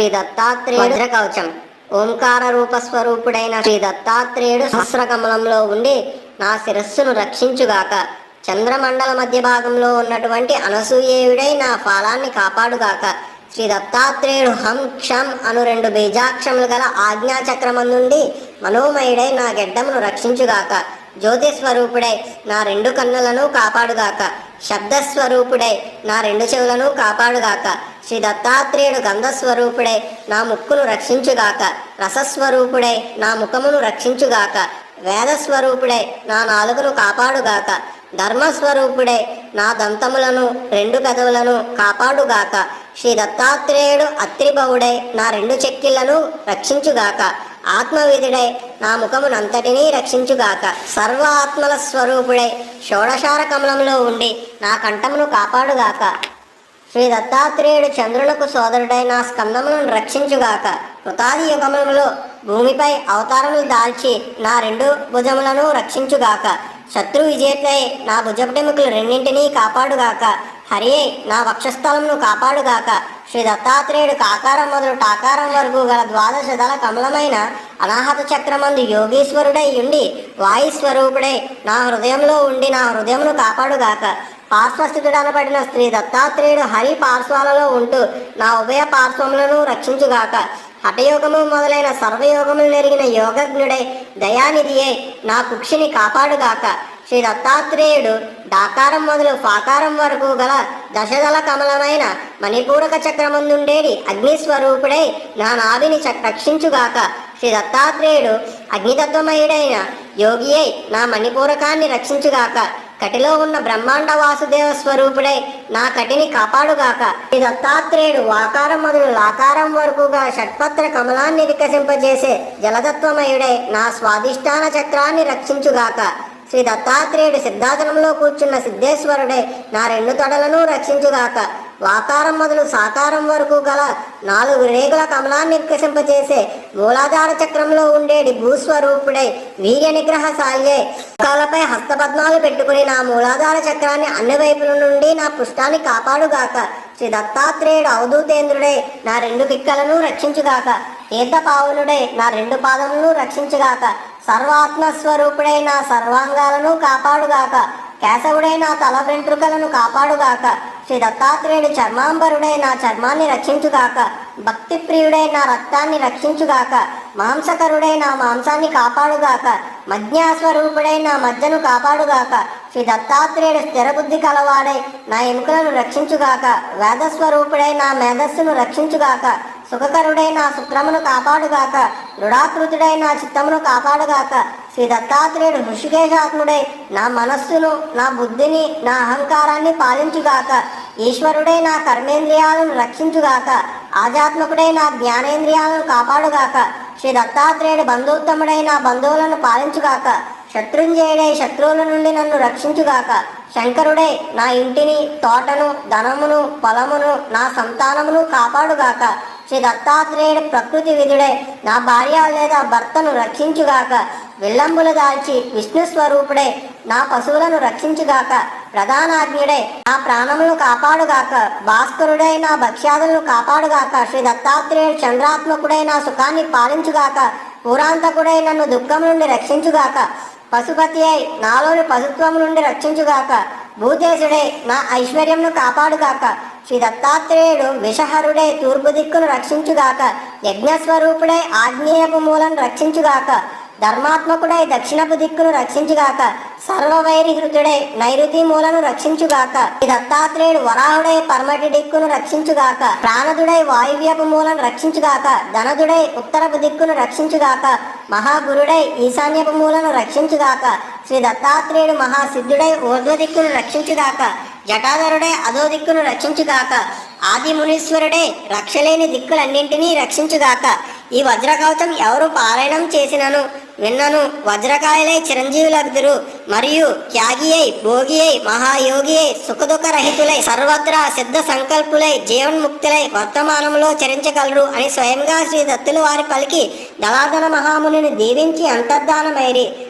శ్రీ దత్తాత్రేయుడు కవచం ఓంకార రూపస్వరూపుడైన శ్రీ దత్తాత్రేయుడు సహస్రకమలంలో ఉండి నా శిరస్సును రక్షించుగాక. చంద్రమండల మధ్య భాగంలో ఉన్నటువంటి అనసూయేయుడై నా ఫలాన్ని కాపాడుగాక. శ్రీ దత్తాత్రేయుడు హం క్షం అను రెండు బీజాక్షములు గల ఆజ్ఞాచక్రమం నుండి మనోమయుడై నా గెడ్డమును రక్షించుగాక. జ్యోతిస్వరూపుడై నా రెండు కన్నులను కాపాడుగాక. శబ్దస్వరూపుడై నా రెండు చెవులను కాపాడుగాక. శ్రీ దత్తాత్రేయుడు గంధస్వరూపుడై నా ముక్కును రక్షించుగాక. రసస్వరూపుడై నా ముఖమును రక్షించుగాక. వేదస్వరూపుడై నా నాలుగును కాపాడుగాక. ధర్మస్వరూపుడై నా దంతములను రెండు పెదవులను కాపాడుగాక. శ్రీ దత్తాత్రేయుడు అత్రిభవుడై నా రెండు చెక్కిళ్ళను రక్షించుగాక. ఆత్మవిధుడై నా ముఖమునంతటినీ రక్షించుగాక సర్వ ఆత్మల స్వరూపుడై షోడశార కమలంలో ఉండి నా కంఠమును కాపాడుగాక. శ్రీ దత్తాత్రేయుడు చంద్రులకు సోదరుడై నా స్కందములను రక్షించుగాక కృతాది యుగములలో భూమిపై అవతారములు దాల్చి నా రెండు భుజములను రక్షించుగాక. శత్రు విజేతై నా భుజపటెముకలు రెండింటినీ కాపాడుగాక. హరి నా వక్షస్థలమును కాపాడుగాక. శ్రీ దత్తాత్రేయుడు కాకారం మొదలు టాకారం వరకు గల ద్వాదశ దళ కమలమైన అనాహత చక్రమందు యోగీశ్వరుడై ఉండి వాయుస్వరూపుడై నా హృదయంలో ఉండి నా హృదయమును కాపాడుగాక. పార్శ్వస్థితుడనబడిన శ్రీ దత్తాత్రేయుడు హరి పార్శ్వాలలో ఉంటూ నా ఉభయ పార్శ్వములను రక్షించుగాక. హఠయోగము మొదలైన సర్వయోగములు నెరిగిన యోగజ్ఞుడై దయానిధియే నా కుక్షిని కాపాడుగాక. శ్రీ దత్తాత్రేయుడు డాకారం మొదలు ఫాకారం వరకు గల దశదళ కమలమైన మణిపూరక చక్రమందుండేడి అగ్నిస్వరూపుడై నా నాభిని చ- రక్షించుగాక శ్రీ దత్తాత్రేయుడు అగ్నితత్వమయుడైన యోగి అయి నా మణిపూరకాన్ని రక్షించుగాక కటిలో ఉన్న బ్రహ్మాండ వాసుదేవ స్వరూపుడై నా కటిని కాపాడుగాక శ్రీ దత్తాత్రేయుడు వాకారం మొదలు లాకారం వరకుగా షట్పత్ర కమలాన్ని వికసింపజేసే జలతత్వమయుడై నా స్వాదిష్టాన చక్రాన్ని రక్షించుగాక శ్రీ దత్తాత్రేయుడు సిద్ధాసనంలో కూర్చున్న సిద్ధేశ్వరుడే నా రెండు తొడలను రక్షించుగాక. వాకారం మొదలు సాకారం వరకు గల నాలుగు రేగుల కమలాన్ని వికసింపజేసే మూలాధార చక్రంలో ఉండేటి భూస్వరూపుడై వీర్య నిగ్రహశాల్యే. కాలపై హస్తపద్మాలు పెట్టుకుని నా మూలాధార చక్రాన్ని అన్ని వైపుల నుండి నా పుష్టాన్ని కాపాడుగాక. శ్రీ దత్తాత్రేయుడు అవధూతేంద్రుడై నా రెండు పిక్కలను రక్షించుగాక. తీర్థపావనుడై నా రెండు పాదములను రక్షించుగాక. సర్వాత్మస్వరూపుడైన నా సర్వాంగాలను కాపాడుగాక కేశవుడైన నా తల వెంట్రుకలను కాపాడుగాక శ్రీ దత్తాత్రేయుడు చర్మాంబరుడై నా చర్మాన్ని రక్షించుగాక భక్తి ప్రియుడైన నా రక్తాన్ని రక్షించుగాక మాంసకరుడై నా మాంసాన్ని కాపాడుగాక మజ్ఞాస్వరూపుడైన నా మజ్జను కాపాడుగాక శ్రీ దత్తాత్రేయుడు స్థిర బుద్ధి కలవాడై నా ఎముకలను రక్షించుగాక వేదస్వరూపుడైన నా మేధస్సును రక్షించుగాక సుఖకరుడై నా శుక్రమును కాపాడుగాక దృఢాకృతుడైన నా చిత్తమును కాపాడుగాక శ్రీ దత్తాత్రేయుడు హృషికేశాత్ముడై నా మనస్సును నా బుద్ధిని నా అహంకారాన్ని పాలించుగాక ఈశ్వరుడై నా కర్మేంద్రియాలను రక్షించుగాక ఆధ్యాత్మకుడై నా జ్ఞానేంద్రియాలను కాపాడుగాక శ్రీ దత్తాత్రేయుడు బంధుత్తముడై నా బంధువులను పాలించుగాక శత్రుంజయుడై శత్రువుల నుండి నన్ను రక్షించుగాక శంకరుడై నా ఇంటిని తోటను ధనమును పొలమును నా సంతానమును కాపాడుగాక శ్రీ దత్తాత్రేయుడు ప్రకృతి విధుడై నా భార్య లేదా భర్తను రక్షించుగాక విల్లంబులు దాల్చి విష్ణు స్వరూపుడే నా పశువులను రక్షించుగాక ప్రధానాజ్ఞుడై నా ప్రాణములను కాపాడుగాక భాస్కరుడై నా భక్ష్యాదులను కాపాడుగాక శ్రీ దత్తాత్రేయుడు చంద్రాత్మకుడై నా సుఖాన్ని పాలించుగాక పూరాంతకుడై నన్ను దుఃఖం నుండి రక్షించుగాక పశుపతి అయి నాలోని పశుత్వం నుండి రక్షించుగాక భూతేశుడై నా ఐశ్వర్యంను కాపాడుగాక శ్రీ దత్తాత్రేయుడు విషహరుడై తూర్పు దిక్కును రక్షించుగాక యజ్ఞస్వరూపుడై ఆగ్నేయపు మూలను రక్షించుగాక ధర్మాత్మకుడై దక్షిణపు దిక్కును రక్షించుగాక సర్వవైరిహృతుడై నైరుతి మూలను రక్షించుగాక శ్రీ దత్తాత్రేయుడు వరాహుడై పర్మటి దిక్కును రక్షించుగాక ప్రాణదుడై వాయువ్యపు మూలను రక్షించుగాక ధనదుడై ఉత్తరపు దిక్కును రక్షించుగాక మహాగురుడై ఈశాన్యపు మూలను రక్షించుగాక శ్రీ దత్తాత్రేయుడు మహాసిద్ధుడై ఊర్ధ్వ దిక్కును రక్షించుగాక జటాధరుడే అధో దిక్కును రక్షించుగాక. ఆది మునీశ్వరుడే రక్షలేని దిక్కులన్నింటినీ రక్షించుగాక. ఈ వజ్రకవచం ఎవరు పారాయణం చేసినను? విన్నను. వజ్రకాయలై చిరంజీవులగ్దురు. మరియు త్యాగియై భోగియై మహాయోగియై సుఖదుఖరహితులై మహాయోగి సుఖదుఖ రహితులై సర్వత్రా సిద్ధ సంకల్పులై జీవన్ముక్తులై వర్తమానంలో చరించగలరు అని స్వయంగా శ్రీ దత్తులు వారి పలికి దళాధన మహామునిని దీవించి అంతర్ధానమైరి